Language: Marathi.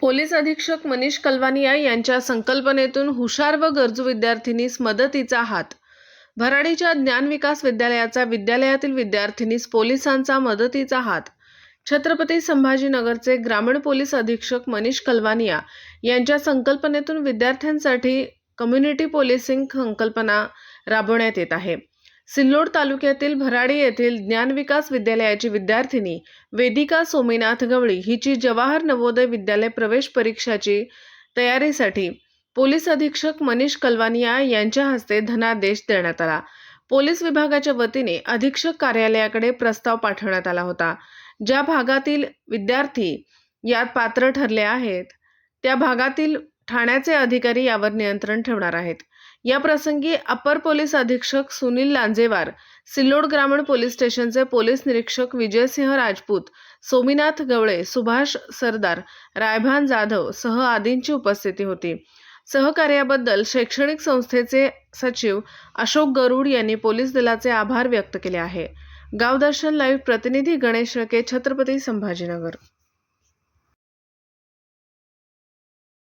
पोलीस अधीक्षक मनीष कलवानिया यांच्या संकल्पनेतून हुशार व गरजू विद्यार्थिनीस मदतीचा हात. भराडीच्या ज्ञान विकास विद्यालयाचा विद्यालयातील विद्यार्थिनीस पोलिसांचा मदतीचा हात. छत्रपती संभाजीनगरचे ग्रामीण पोलीस अधीक्षक मनीष कलवानिया यांच्या संकल्पनेतून विद्यार्थ्यांसाठी कम्युनिटी पोलिसिंग संकल्पना राबवण्यात येत आहे. सिल्लोड तालुक्यातील भराडी येथील ज्ञानविकास विद्यालयाची विद्यार्थिनी वेदिका सोमीनाथ गवळी हिची जवाहर नवोदय विद्यालय प्रवेश परीक्षाची तयारीसाठी पोलीस अधीक्षक मनीष कलवानिया यांच्या हस्ते धनादेश देण्यात आला. पोलीस विभागाच्या वतीने अधीक्षक कार्यालयाकडे प्रस्ताव पाठवण्यात आला होता. ज्या भागातील विद्यार्थी यात पात्र ठरले आहेत त्या भागातील ठाण्याचे अधिकारी यावर नियंत्रण ठेवणार आहेत. या प्रसंगी अपर पोलीस अधीक्षक सुनील लांजेवार सिल्लोड ग्रामीण पोलीस स्टेशनचे पोलीस निरीक्षक विजयसिंह राजपूत सोमीनाथ गवळे सुभाष सरदार रायभान जाधव सह आदींची उपस्थिती होती. सहकार्याबद्दल शैक्षणिक संस्थेचे सचिव अशोक गरुड यांनी पोलीस दलाचे आभार व्यक्त केले आहे. गावदर्शन लाईव्ह प्रतिनिधी गणेश रके छत्रपती संभाजीनगर.